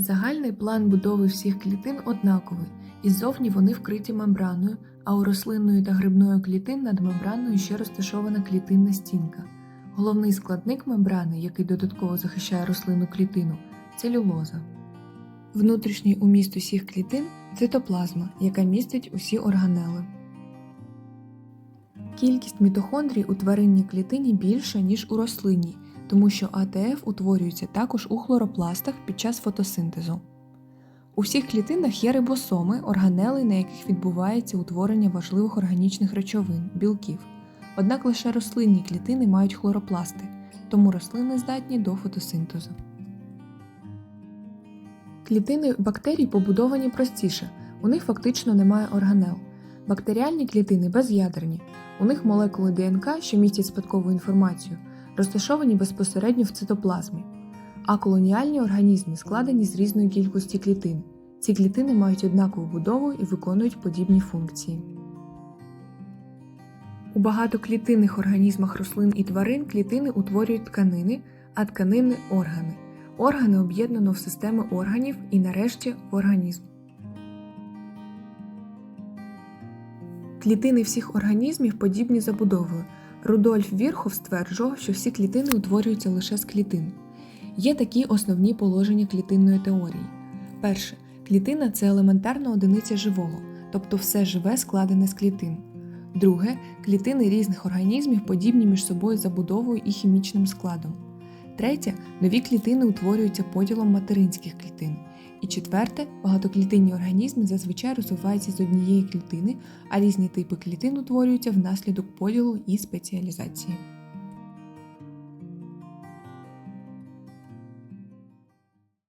Загальний план будови всіх клітин однаковий, і ззовні вони вкриті мембраною, а у рослинної та грибної клітин над мембраною ще розташована клітинна стінка. Головний складник мембрани, який додатково захищає рослинну клітину, целюлоза. Внутрішній уміст усіх клітин цитоплазма, яка містить усі органели. Кількість мітохондрій у тваринній клітині більша, ніж у рослинній, тому що АТФ утворюється також у хлоропластах під час фотосинтезу. У всіх клітинах є рибосоми, органели, на яких відбувається утворення важливих органічних речовин білків. Однак лише рослинні клітини мають хлоропласти, тому рослини здатні до фотосинтезу. Клітини бактерій побудовані простіше, у них фактично немає органел. Бактеріальні клітини без'ядерні, у них молекули ДНК, що містять спадкову інформацію, розташовані безпосередньо в цитоплазмі. А колоніальні організми складені з різної кількості клітин. Ці клітини мають однакову будову і виконують подібні функції. У багатоклітинних організмах рослин і тварин клітини утворюють тканини, а тканини органи. Органи об'єднано в системи органів і нарешті в організм. Клітини всіх організмів подібні забудовою. Рудольф Вірхов стверджував, що всі клітини утворюються лише з клітин. Є такі основні положення клітинної теорії. Перше, клітина це елементарна одиниця живого, тобто все живе складене з клітин. Друге, клітини різних організмів подібні між собою забудовою і хімічним складом. Третє, нові клітини утворюються поділом материнських клітин. І четверте, багатоклітинні організми зазвичай розвиваються з однієї клітини, а різні типи клітин утворюються внаслідок поділу і спеціалізації.